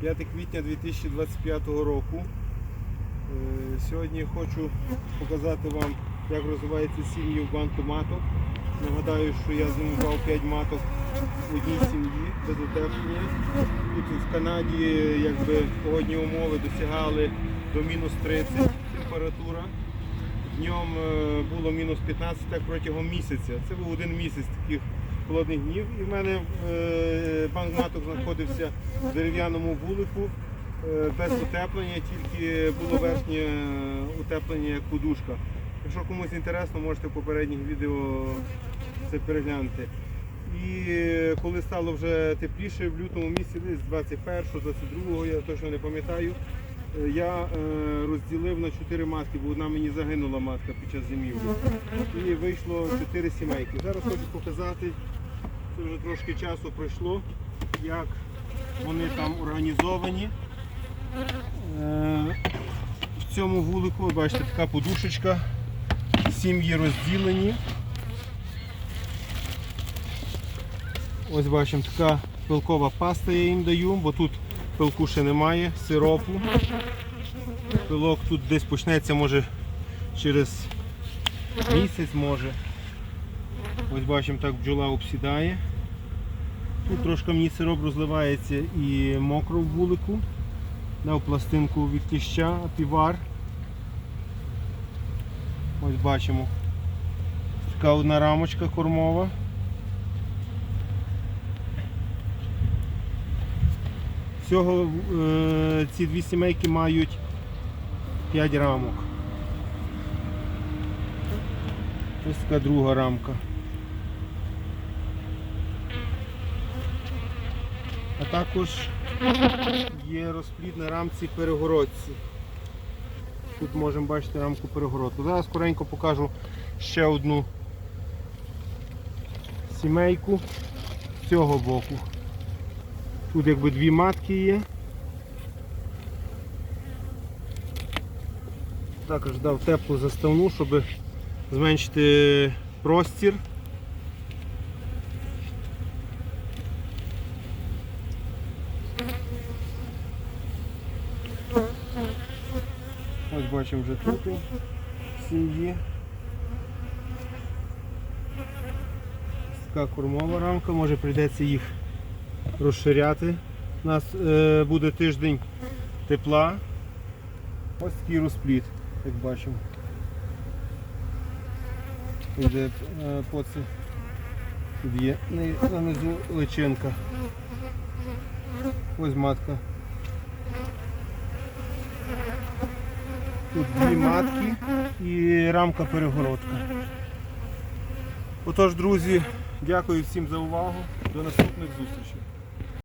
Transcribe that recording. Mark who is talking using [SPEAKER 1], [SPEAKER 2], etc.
[SPEAKER 1] 5 квітня 2025 року. Е, Сьогодні хочу показати вам, як розвиваються сім'ї в банку маток. Нагадаю, що я зимував 5 маток в одній сім'ї без утеплення. Тут в Канаді якби, погодні умови досягали до мінус 30 температура. Днем е, було мінус 15 так протягом місяця. Це був один місяць таких холодних днів. І в мене е, банк маток знаходився в дерев'яному вулику е, без утеплення, тільки було верхнє е, утеплення як подушка. Якщо комусь інтересно, можете в попередніх відео це переглянути. І е, коли стало вже тепліше, в лютому місяці, десь 21-го, 22-го, я точно не пам'ятаю, е, я е, розділив на 4 матки, бо одна мені загинула матка під час зимівлі. І вийшло 4 сімейки. Зараз хочу показати, вже трошки часу пройшло, як вони там організовані. Е, В цьому вулику, бачите, така подушечка, сім'ї розділені. Ось бачимо, така пилкова паста я їм даю, бо тут пилку ще немає, сиропу. Пилок тут десь почнеться може через місяць може. Ось бачимо, так бджола обсідає. Тут трошки мені сироп розливається і мокро в вулику. Дав пластинку від кліща, півар. Ось бачимо. Така одна рамочка кормова. Всього е, ці дві сімейки мають 5 рамок. Ось така друга рамка. А також є розплід на рамці перегородці. Тут можемо бачити рамку перегородку. Зараз скоренько покажу ще одну сімейку з цього боку. Тут якби дві матки є. Також дав теплу заставну, щоб зменшити простір. Ось бачимо вже тут сім'ї. Така кормова рамка, може прийдеться їх розширяти. У нас е, буде тиждень тепла. Ось такий розпліт, як бачимо. Йде е, поці. Тут є на- нанизу личинка. Ось матка. Тут дві матки і рамка перегородка. Отож, друзі, дякую всім за увагу. До наступних зустрічей.